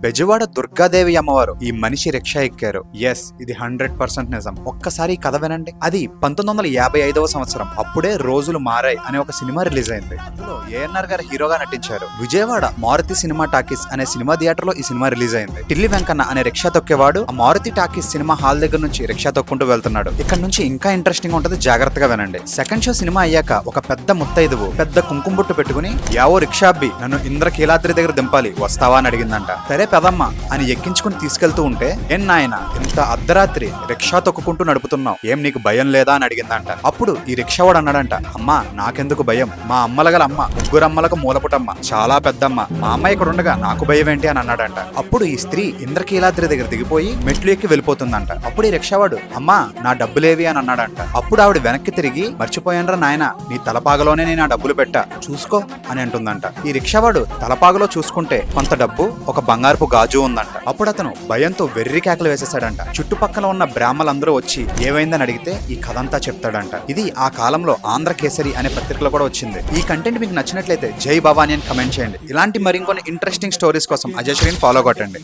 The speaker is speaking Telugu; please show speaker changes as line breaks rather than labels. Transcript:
బెజవాడ దుర్గాదేవి అమ్మవారు ఈ మనిషి రిక్షా ఎక్కారు. ఎస్ ఇది హండ్రెడ్ పర్సెంట్ నిజం. ఒక్కసారి కథ వినండి. అది పంతొమ్మిది వందల యాభై ఐదవ సంవత్సరం. అప్పుడే రోజులు మారాయి అనే ఒక సినిమా రిలీజ్ అయింది. అందులో ఏఎన్ఆర్ గారు హీరోగా నటించారు. విజయవాడ మారుతి సినిమా టాకీస్ అనే సినిమా థియేటర్లో ఈ సినిమా రిలీజ్ అయింది. టిల్లి వెంకన్న అనే రిక్షా తొక్కేవాడు ఆ మారుతి టాకీస్ సినిమా హాల్ దగ్గర నుంచి రిక్షా తొక్కుంటూ వెళ్తున్నాడు. ఇక్కడ నుంచి ఇంకా ఇంట్రెస్టింగ్ ఉంటది. జాగ్రత్తగా వినండి. సెకండ్ షో సినిమా అయ్యాక ఒక పెద్ద ముత్తైదువు పెద్ద కుంకుమ బుట్టు పెట్టుకుని యావో రిక్షా అబ్బి నన్ను ఇంద్రకీలాద్రి దగ్గర దింపాలి వస్తావా? అని అడిగిందంట. సరే పెదమ్మా అని ఎక్కించుకుని తీసుకెళ్తూ ఉంటే ఏం నాయన ఇంత అర్ధరాత్రి రిక్షా తొక్కుకుంటూ నడుపుతున్నావు? ఏం నీకు భయం లేదా? అని అడిగిందంట. అప్పుడు ఈ రిక్షావాడు అన్నాడంట అమ్మా నాకెందుకు భయం? మా అమ్మల గల అమ్మ ముగ్గురమ్మలకు మూలపుటమ్మ చాలా పెద్దమ్మ మా అమ్మ ఇక్కడ ఉండగా నాకు భయం ఏంటి అని అన్నాడంట. అప్పుడు ఈ స్త్రీ ఇంద్రకీలాద్రి దగ్గర దిగిపోయి మెట్లు ఎక్కి వెళ్ళిపోతుందంట. అప్పుడు ఈ రిక్షావాడు అమ్మా నా డబ్బులేవి? అని అన్నాడంట. అప్పుడు ఆవిడ వెనక్కి తిరిగి మర్చిపోయానరా నాయన నీ తలపాగలోనే నేను ఆ డబ్బులు పెట్టా చూసుకో అని అంటుందంట. ఈ రిక్షావాడు తలపాగలో చూసుకుంటే కొంత డబ్బు ఒక బంగారపు గాజు ఉందంట. అప్పుడు అతను భయంతో వెర్రి కేకలు వేసేసాడంట చుట్టుపక్కల ఉన్న బ్రాహ్మలందరూ వచ్చి ఏమైందని అడిగితే ఈ కథ అంతా చెప్తాడంట. ఇది ఆ కాలంలో ఆంధ్ర కేసరి అనే పత్రికలో కూడా వచ్చింది. ఈ కంటెంట్ మీకు నచ్చినట్లయితే జై భవానీ అని కమెంట్ చేయండి. ఇలాంటి మరికొన్ని ఇంట్రెస్టింగ్ స్టోరీస్ కోసం అజయ్ ఫాలో కొట్టండి.